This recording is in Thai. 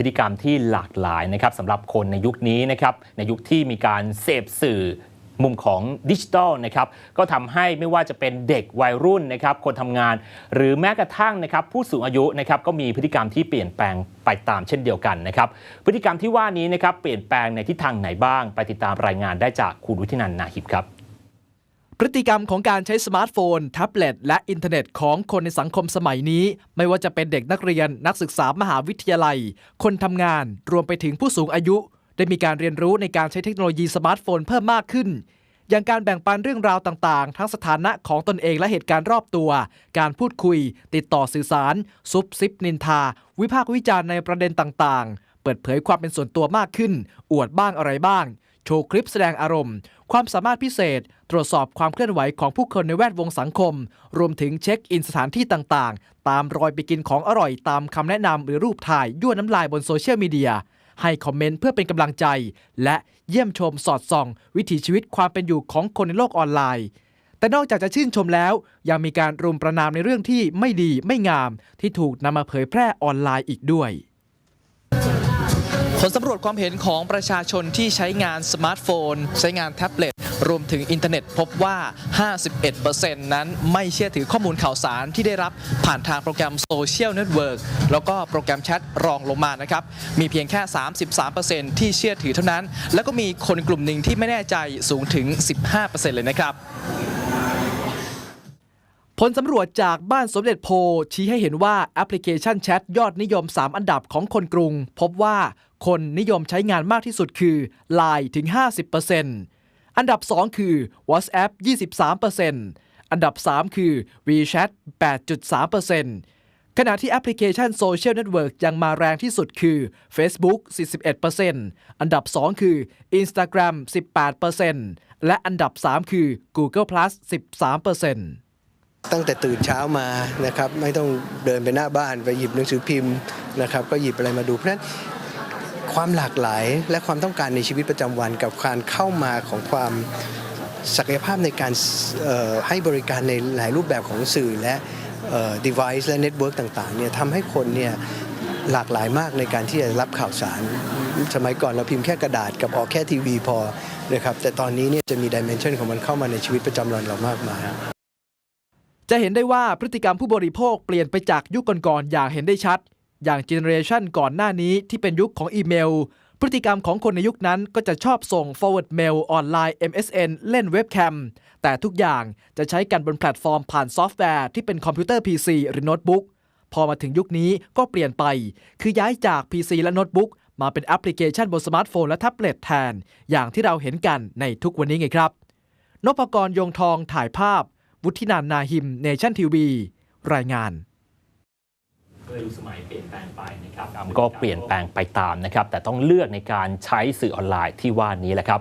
พฤติกรรมที่หลากหลายนะครับสำหรับคนในยุคนี้นะครับในยุคที่มีการเสพสื่อมุมของดิจิทัลนะครับก็ทำให้ไม่ว่าจะเป็นเด็กวัยรุ่นนะครับคนทำงาน หรือแม้กระทั่งนะครับผู้สูงอายุนะครับก็มีพฤติกรรมที่เปลี่ยนแปลงไปตามเช่นเดียวกันนะครับพฤติกรรมที่ว่านี้นะครับเปลี่ยนแปลงในทิศทางไหนบ้าง ไปติดตามรายงานได้จากคุณวุฒินันท์นาหิบครับ พฤติกรรมของการใช้สมาร์ทโฟน แท็บเล็ต และอินเทอร์เน็ตของคนในสังคมสมัยนี้ ไม่ว่าจะเป็นเด็กนักเรียนนักศึกษามหาวิทยาลัย คนทำงาน รวมไปถึงผู้สูงอายุ ได้มีการเรียนรู้ในการใช้เทคโนโลยีสมาร์ทโฟนเพิ่มมากขึ้น อย่างการแบ่งปันเรื่องราวต่างๆ ทั้งสถานะของตนเองและเหตุการณ์รอบตัว การพูดคุย ติดต่อสื่อสาร ซุบซิบนินทา วิพากษ์วิจารณ์ในประเด็นต่างๆ เปิดเผยความเป็นส่วนตัวมากขึ้น อวดบ้างอะไรบ้าง โชว์คลิปแสดงอารมณ์ ความสามารถพิเศษ ตรวจสอบความเคลื่อนไหวของผู้คนในแวดวงสังคม รวมถึงเช็คอินสถานที่ต่างๆ ตามรอยไปกินของอร่อยตามคำแนะนำหรือรูปถ่ายยั่วน้ำลายบนโซเชียลมีเดียให้คอมเมนต์เพื่อเป็นกำลังใจ และเยี่ยมชมสอดส่อง วิถีชีวิตความเป็นอยู่ของคนในโลกออนไลน์ แต่นอกจากจะชื่นชมแล้ว ยังมีการรุมประนามในเรื่องที่ไม่ดีไม่งาม ที่ถูกนำมาเผยแพร่ออนไลน์อีกด้วย ผลสำรวจความเห็นของประชาชนที่ใช้งานสมาร์ทโฟน ใช้งานแท็บเล็ตรวมถึงอินเทอร์เน็ตพบว่า 51%นั้นไม่เชื่อถือข้อมูลข่าวสารที่ได้รับผ่านทางโปรแกรมโซเชียลเน็ตเวิร์กแล้วก็โปรแกรมแชทรองลงมานะครับ มีเพียงแค่ 33%ที่เชื่อถือเท่านั้น แล้วก็มีคนกลุ่มหนึ่งที่ไม่แน่ใจสูงถึง 15%เลยนะครับ ผลสำรวจจากบ้านสมเด็จโพชี้ให้เห็นว่าแอปพลิเคชันแชทยอดนิยม 3 อันดับของคนกรุง พบว่าคนนิยมใช้งานมากที่สุดคือ Line ถึง 50%อันดับ 2 คือ WhatsApp 23%อันดับ 3 คือ WeChat 8.3%ขณะที่แอปพลิเคชันโซเชียลเน็ตเวิร์กยังมาแรงที่สุดคือ Facebook 41%อันดับ 2 คือ Instagram 18%และอันดับ 3 คือ Google Plus 13% ตั้งแต่ตื่นเช้ามานะครับไม่ต้องเดินไปหน้าบ้านไปหยิบหนังสือพิมพ์นะครับก็หยิบอะไรมาดูเพราะฉะนั้นความหลากหลายและความต้องการในชีวิตประจำวันกับการเข้ามาของความศักยภาพในการให้บริการในหลายรูปแบบของสื่อและเอ่อ device และ network ต่างๆเนี่ยทำให้คนเนี่ยหลากหลายมากในการที่จะรับข่าวสาร สมัยก่อนเราพิมพ์แค่กระดาษกับออกแค่ทีวีพอนะครับแต่ตอนนี้เนี่ยจะมีดิเมนชันของมันเข้ามาในชีวิตประจำวันเรามากมาย จะเห็นได้ว่าพฤติกรรมผู้บริโภคเปลี่ยนไปจากยุคก่อนๆอย่างเห็นได้ชัด อย่างเจเนอเรชันก่อนหน้านี้ที่เป็นยุคของอีเมล พฤติกรรมของคนในยุคนั้นก็จะชอบส่ง forward mail ออนไลน์ MSN เล่นเว็บแคมแต่ทุกอย่างจะใช้กันบนแพลตฟอร์มผ่านซอฟต์แวร์ที่เป็นคอมพิวเตอร์ PC หรือโน้ตบุ๊กพอมาถึงยุคนี้ก็เปลี่ยนไป คือย้ายจาก PC และโน้ตบุ๊กมาเป็นแอปพลิเคชันบนสมาร์ทโฟนและแท็บเล็ตแทน อย่างที่เราเห็นกันในทุกวันนี้ไงครับนพกรยงทองถ่ายภาพ วุฒินันนาหิมเนชั่นทีวี รายงานก็เปลี่ยนแปลงไปตามนะครับ แต่ต้องเลือกในการใช้สื่อออนไลน์ที่ว่านี้แหละครับ